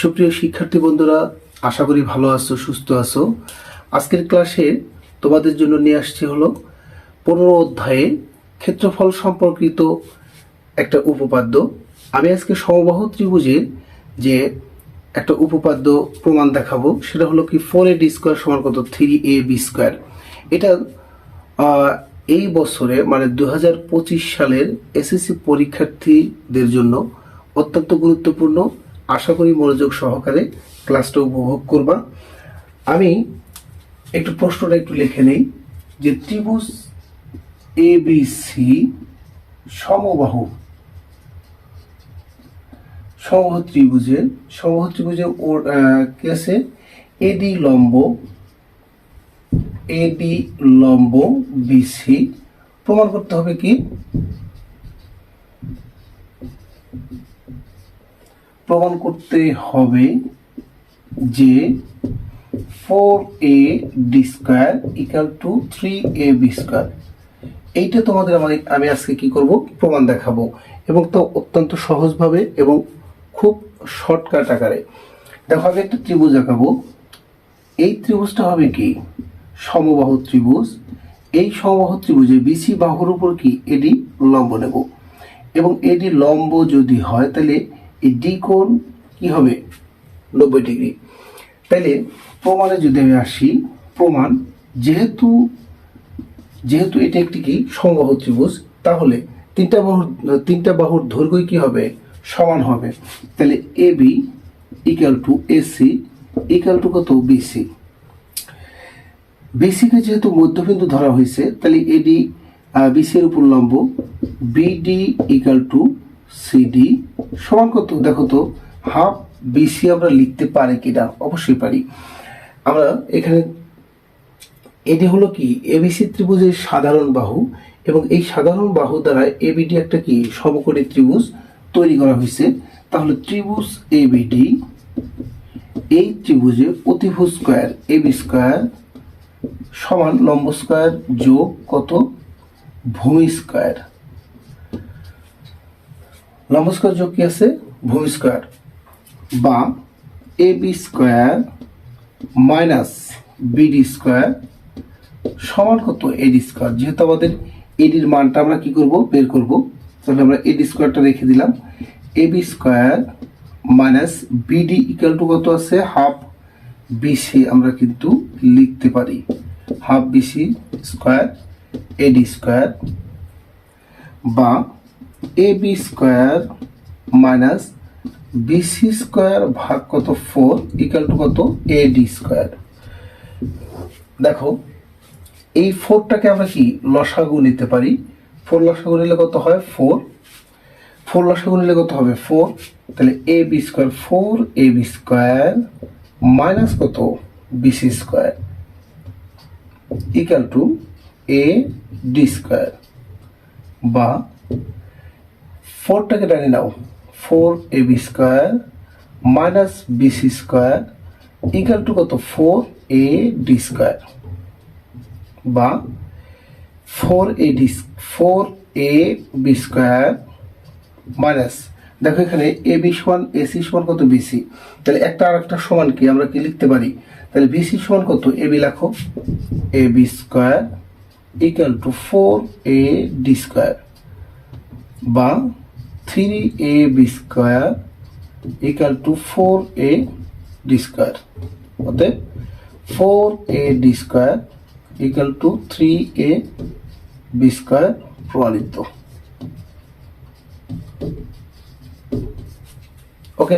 সুপ্রিয় শিক্ষার্থী বন্ধুরা, আশা করি ভালো আছো, সুস্থ আছো। আজকের ক্লাসে তোমাদের জন্য নিয়ে আসছি হলো পনেরো অধ্যায়ে ক্ষেত্রফল সম্পর্কিত একটা উপপাদ্য। আমি আজকে সমবাহু ত্রিভুজের যে একটা উপপাদ্য প্রমাণ দেখাবো, সেটা হলো কি ফোর এ ডি স্কোয়ার সমান কত? থ্রি এ বি স্কোয়ার এটা এই বছরে মানে দু হাজার পঁচিশ সালের এসএসসি পরীক্ষার্থীদের জন্য অত্যন্ত গুরুত্বপূর্ণ। আশা করি মনোযোগ সহকারে ক্লাসটা উপভোগ করবা। আমি একটু প্রশ্নটা একটু লিখে নেই, যে ত্রিভুজ এ বি সি সমবাহু। সমবাহু ত্রিভুজের সমবাহু ত্রিভুজে ওর কি আছে? এডি লম্ব এডি লম্ব বিসি প্রমাণ করতে হবে কি? প্রমাণ করতে হবে যে four A D square equal to three A B square এইটা তোমাদের আমার আমি আজকে কি করব? প্রমাণ দেখাবো। এবং তো অত্যন্ত সহজভাবে এবং খুব শর্টকাট আকারে। দেখো, আমি একটা ত্রিভুজ আঁকাবো। এই ত্রিভুজটা হবে কি? সমবাহু ত্রিভুজ। এই সমবাহু ত্রিভুজে বিসি বাহুর উপর কি? এডি লম্ব নেব। এবং এডি লম্ব যদি হয়, তাহলে এই ডি কোণ কি হবে? নব্বই ডিগ্রি। তাহলে প্রমাণে যদি আমি আসি, প্রমাণ যেহেতু যেহেতু এটা একটি কি? সমবাহু ত্রিভুজ, তাহলে তিনটা বাহুর তিনটা বাহুর দৈর্ঘ্য কি হবে? সমান হবে। তাহলে A B equal to AC equal to কত? বিসি বিসিকে যেহেতু মধ্যবিন্দু ধরা হয়েছে তাহলে এডি বিসি এর উপর লম্ব বিডি ইকাল টু সিডি সমান কত দেখো তো হাফ বিসি আমরা লিখতে পারি কিনা অবশ্যই পারি। আমরা এখানে, এটি হলো কি? এবিসি ত্রিভুজের সাধারণ বাহু এবং এই সাধারণ বাহু দ্বারা এবিডি একটা কি? সমকোণী ত্রিভুজ তৈরি করা হয়েছে। তাহলে ত্রিভুজ এবিডি এই ত্রিভুজে অতিভুজ স্কোয়ার এবি স্কোয়ার সমান লম্ব স্কোয়ার যোগ কত? ভূমি স্কোয়ার লম্ব স্কোয়ার যোগ কি আছে, ভূমি স্কোয়ার। বা A B square minus BD square সমান কত এডি স্কোয়ার? যেহেতু আমাদের এডির মানটা আমরা কি করব? বের করব। তাহলে আমরা এডি স্কোয়ারটা রেখে দিলাম। A B square minus BD equal to কত আছে? হাফ বিসি আমরা কিন্তু লিখতে পারি। Half BC square AD square. বা A B square minus BC square ভাগ কত? ফোর ইকাল টু কত? এডি স্কোয়ার দেখো, এই ফোরটাকে আমরা কি? লসাগু নিতে পারি। ফোর লসাগু নিলে কত হয়? ফোর ফোর লসাগু নিলে কত হবে? ফোর তাহলে A B square four A B square minus কত? BC square equal to A D square বা ফোরটাকে ডানে নাও। Four A B square minus BC square equal to কত? ফোর এ ডি স্কোয়ার বা four A D four A B square minus দেখো এখানে A B সমান AC সমান কত? বিসি তাহলে একটা আর একটা সমান কি? আমরা কি লিখতে পারি? তাহলে বিসি সমান কত? এ বি লেখো। A B square to four A D square বা three A B square equal to four A D square অতএব four A D square equal to three A B square প্রমাণিত ওকে